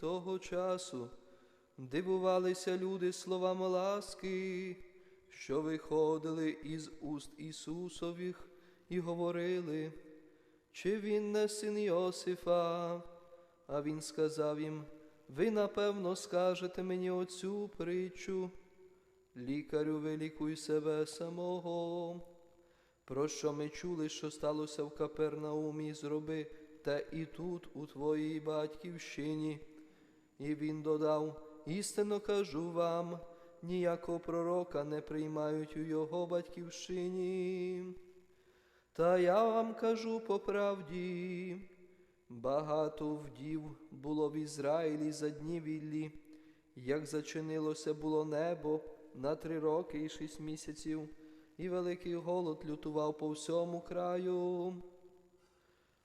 того часу дивувалися люди словами ласки, що виходили із уст Ісусових, і говорили, чи він не син Йосифа? А він сказав їм, ви напевно скажете мені оцю притчу, лікарю вилікуй себе самого. Про що ми чули, що сталося в Капернаумі, зроби те і тут, у твоїй батьківщині. І він додав: істинно кажу вам, ніякого пророка не приймають у його батьківщині. Та я вам кажу по правді, багато вдів було в Ізраїлі за дні віллі, як зачинилося було небо на три роки і шість місяців, і великий голод лютував по всьому краю.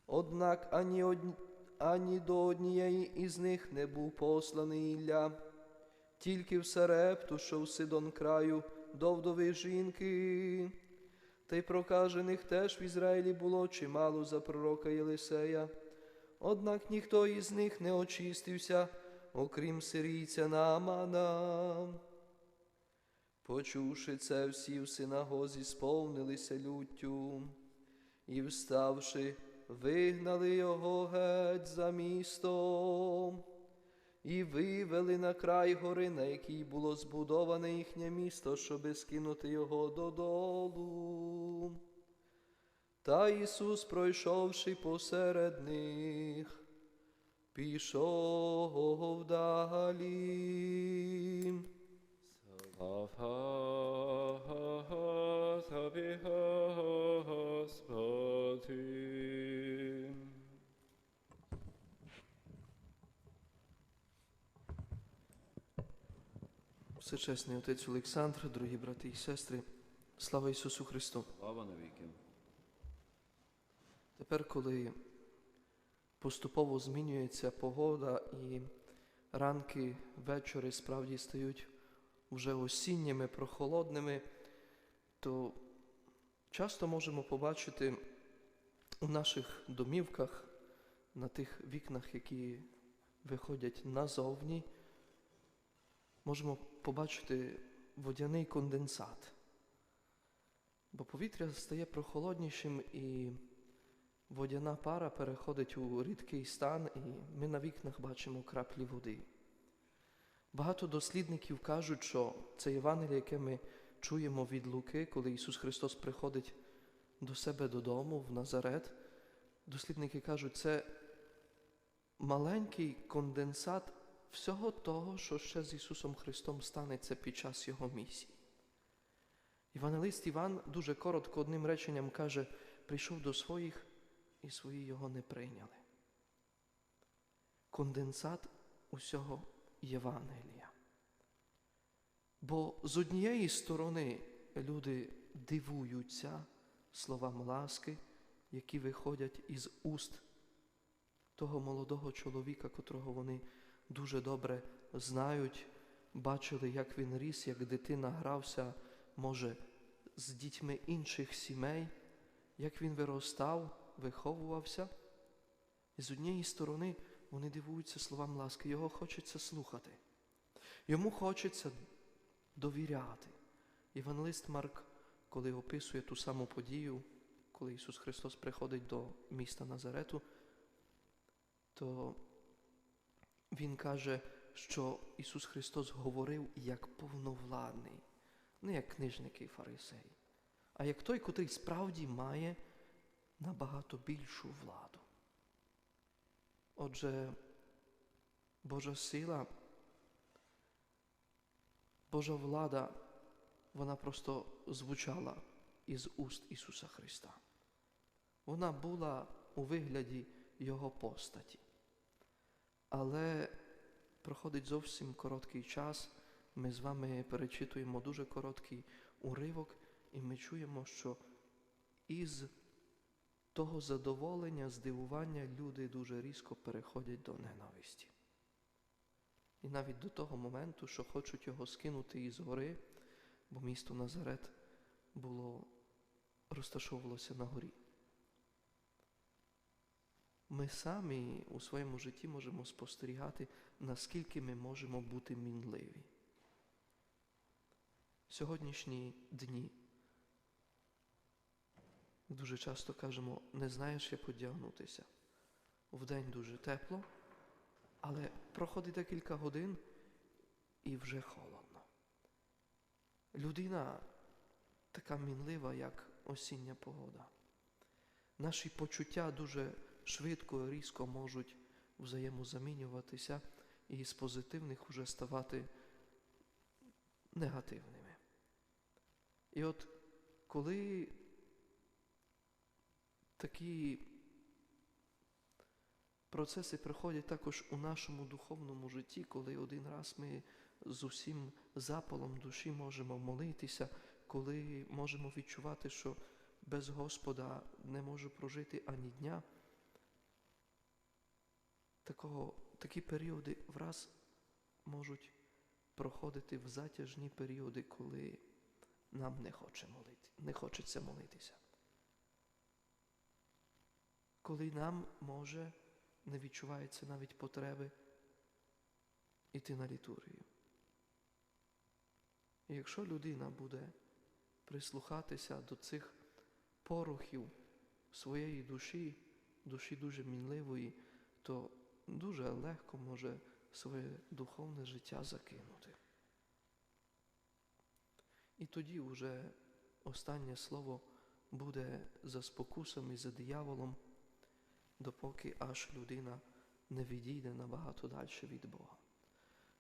Однак ані, од... ані до однієї із них не був посланий Ілля, тільки в Сарепту, що в Сидон краю, до вдови жінки. Та й прокажених теж в Ізраїлі було чимало за пророка Єлисея. Однак ніхто із них не очистився, окрім сирійця Наамана. Почувши це, всі в синагозі сповнилися люттю, і, вставши, вигнали його геть за місто, і вивели на край гори, на якій було збудоване їхнє місто, щоби скинути його додолу. Та Ісус, пройшовши посеред них, пішов Всечесний отець Олександр, дорогі брати і сестри, слава Ісусу Христу! Слава навіки. Тепер, коли поступово змінюється погода і ранки, вечори справді стають вже осінніми, прохолодними, то часто можемо побачити у наших домівках, на тих вікнах, які виходять назовні, можемо побачити водяний конденсат. Бо повітря стає прохолоднішим і водяна пара переходить у рідкий стан, і ми на вікнах бачимо краплі води. Багато дослідників кажуть, що це Євангеліє, яке ми чуємо від Луки, коли Ісус Христос приходить до себе додому в Назарет. Дослідники кажуть, це маленький конденсат всього того, що ще з Ісусом Христом станеться під час Його місії. Івангелист Іван дуже коротко одним реченням каже, прийшов до своїх, і свої його не прийняли. Конденсат усього Євангелія. Бо з однієї сторони люди дивуються словам ласки, які виходять із уст того молодого чоловіка, котрого вони дуже добре знають, бачили, як він ріс, як дитина грався, може, з дітьми інших сімей, як він виростав, виховувався. І з однієї сторони вони дивуються словам ласки, його хочеться слухати. Йому хочеться довіряти. Євангелист Марк, коли описує ту саму подію, коли Ісус Христос приходить до міста Назарету, то Він каже, що Ісус Христос говорив як повновладний, не як книжники і фарисеї, а як той, котрий справді має набагато більшу владу. Отже, Божа сила, Божа влада, вона просто звучала із уст Ісуса Христа. Вона була у вигляді Його постаті. Але проходить зовсім короткий час, ми з вами перечитуємо дуже короткий уривок, і ми чуємо, що із того задоволення, здивування люди дуже різко переходять до ненависті. І навіть до того моменту, що хочуть його скинути із гори, бо місто Назарет було розташовувалося на горі. Ми самі у своєму житті можемо спостерігати, наскільки ми можемо бути мінливі. Сьогоднішні дні дуже часто кажемо, не знаєш, як одягнутися. Вдень дуже тепло, але проходить декілька годин і вже холодно. Людина така мінлива, як осіння погода. Наші почуття дуже швидко різко можуть взаємозамінюватися і з позитивних вже ставати негативними. І от коли такі процеси приходять також у нашому духовному житті, коли один раз ми з усім запалом душі можемо молитися, коли можемо відчувати, що без Господа не можу прожити ані дня. Такого, такі періоди враз можуть проходити в затяжні періоди, коли нам не, хоче молити, не хочеться молитися. Коли нам може не відчувається навіть потреби йти на літургію. І якщо людина буде прислухатися до цих порухів своєї душі, душі дуже мінливої, то дуже легко може своє духовне життя закинути. І тоді вже останнє слово буде за спокусом і за дияволом, допоки аж людина не відійде набагато далі від Бога.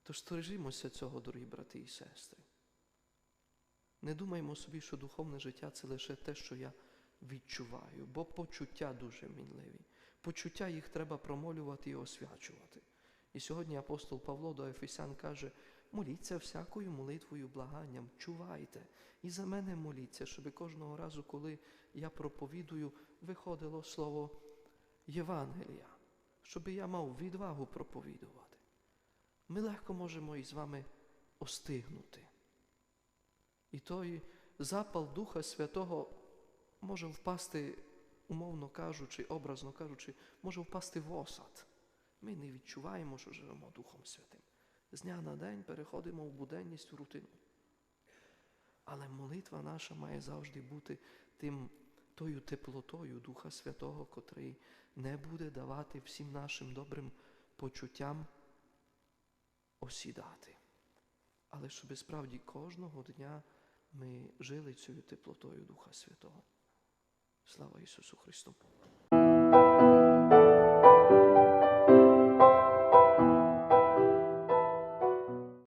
Тож стережімося цього, дорогі брати і сестри. Не думаймо собі, що духовне життя це лише те, що я відчуваю, бо почуття дуже мінливі. Почуття їх треба промолювати і освячувати. І сьогодні апостол Павло до Ефесян каже: моліться всякою молитвою, благанням, чувайте, і за мене моліться, щоб кожного разу, коли я проповідую, виходило слово Євангелія, щоб я мав відвагу проповідувати. Ми легко можемо із вами остигнути. І той запал Духа Святого може впасти, умовно кажучи, образно кажучи, може впасти в осад. Ми не відчуваємо, що живемо Духом Святим. З дня на день переходимо в буденність в рутину. Але молитва наша має завжди бути тим, тою теплотою Духа Святого, котрий не буде давати всім нашим добрим почуттям осідати. Але щоб справді кожного дня ми жили цією теплотою Духа Святого. Слава Ісусу Христу!